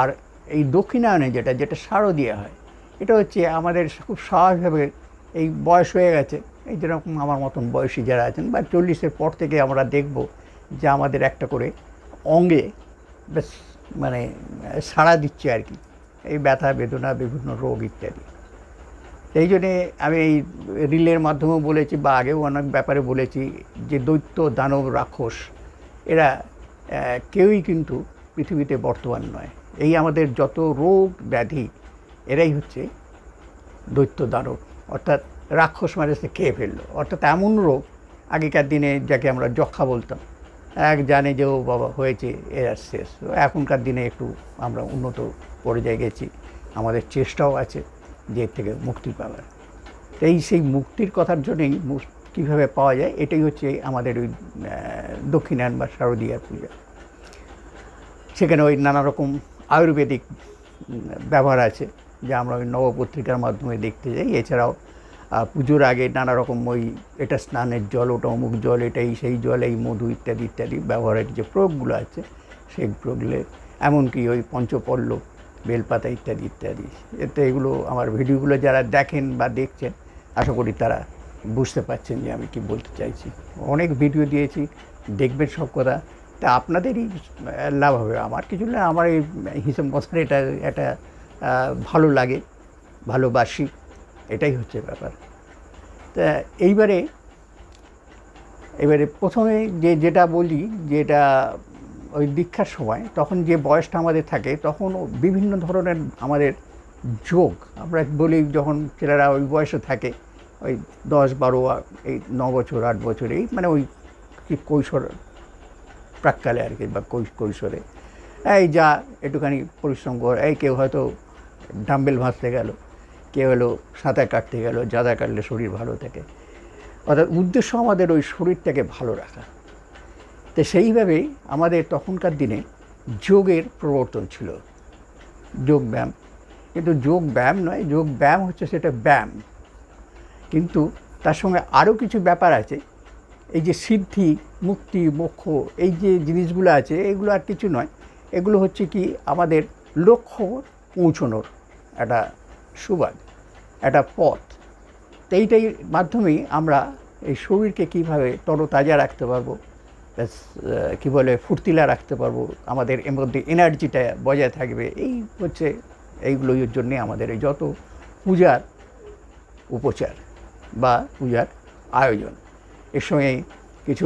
আর এই দক্ষিণায়নে যেটা যেটা শারদীয় হয়, এটা হচ্ছে আমাদের খুব স্বাভাবিকভাবে এই বয়স হয়ে গেছে। এই যেরকম আমার মতন বয়সী যারা আছেন, বা চল্লিশের পর থেকে আমরা দেখব যে আমাদের একটা করে অঙ্গে বেশ মানে সাড়া দিচ্ছে আর কি, এই ব্যথা, বেদনা, বিভিন্ন রোগ ইত্যাদি। সেই জন্যে আমি এই রিলের মাধ্যমেও বলেছি, বা আগেও অনেক ব্যাপারে বলেছি যে দৈত্য, দানব, রাক্ষস, এরা কেউই কিন্তু পৃথিবীতে বর্তমান নয়। এই আমাদের যত রোগ ব্যাধি, এরাই হচ্ছে দৈত্য দানব অর্থাৎ রাক্ষস মানে সে খেয়ে ফেলল। অর্থাৎ এমন রোগ, আগেকার দিনে যাকে আমরা যক্ষা বলতাম, এক জানে যে, ও বাবা, হয়েছে এর শেষ। এখনকার দিনে একটু আমরা উন্নত পর্যায়ে গেছি। আমাদের চেষ্টাও আছে যে, এর থেকে মুক্তি পাওয়ার। এই সেই মুক্তির কথার জন্যই কীভাবে পাওয়া যায়, এটাই হচ্ছে আমাদের ওই দক্ষিণায়ন বা শারদীয়ার পূজা। সেখানে ওই নানা রকম আয়ুর্বেদিক ব্যবহার আছে, যা আমরা ওই নবপত্রিকার মাধ্যমে দেখতে যাই। এছাড়াও পুজোর আগে নানা রকম ওই এটা স্নানের জল, ওটা অমুক জল, এটাই সেই জল, এই মধু ইত্যাদি ইত্যাদি ব্যবহারের যে প্রয়োগগুলো আছে, সেই প্রয়োগগুলো, এমনকি ওই পঞ্চপল্লব, বেলপাতা ইত্যাদি ইত্যাদি। এতে এগুলো, আমার ভিডিওগুলো যারা দেখেন বা দেখছেন, আশা করি তারা বুঝতে পারছেন যে আমি কি বলতে চাইছি। অনেক ভিডিও দিয়েছি, দেখবেন সব কথা। তা আপনাদেরই লাভ হবে। আমার কিছু না, আমার এই হিসাব কথাটা এটা এটা ভালো লাগে, ভালোবাসি, এটাই হচ্ছে ব্যাপার। তা এইবারে এবারে প্রথমে যে, যেটা বলি যেটা ওই দীক্ষার সময়, তখন যে বয়সটা আমাদের থাকে, তখন বিভিন্ন ধরনের আমাদের যোগ, আমরা বলি যখন ছেলেরা ওই বয়সে থাকে, ওই দশ বারো, এই ন বছর, আট বছর, এই মানে ওই কৈশোর প্রাককালে আর কি, বা কৈশ- কৈশোরে। এই যা একটুখানি পরিশ্রম কর। এই কেউ হয়তো ডাম্বেল ভাসতে গেল, কেউ হলো সাঁতার কাটতে গেল যাদা কাটলে শরীর ভালো থাকে। অর্থাৎ উদ্দেশ্য আমাদের ওই শরীরটাকে ভালো রাখা। তো সেইভাবেই আমাদের তখনকার দিনে যোগের প্রবর্তন ছিল। যোগ ব্যায়াম। কিন্তু যোগ ব্যায়াম নয়, যোগ ব্যায়াম হচ্ছে সেটা ব্যায়াম। কিন্তু তার সঙ্গে আরও কিছু ব্যাপার আছে এই যে সিদ্ধি, মুক্তি, মোক্ষ, এই যে জিনিসগুলো আছে, এগুলো আর কিছু নয়। এগুলো হচ্ছে কি আমাদের লক্ষ্য পৌঁছনোর একটা সুবাদ, একটা পথ। তো এইটাই মাধ্যমেই আমরা এই শরীরকে কীভাবে তরতাজা রাখতে পারব কী বলে, ফুর্তিলা রাখতে পারব, আমাদের এর মধ্যে এনার্জিটা বজায় থাকবে, এই হচ্ছে এইগুলোর জন্যে আমাদের এই যত পূজার উপচার বা পূজার আয়োজন। এর সঙ্গে কিছু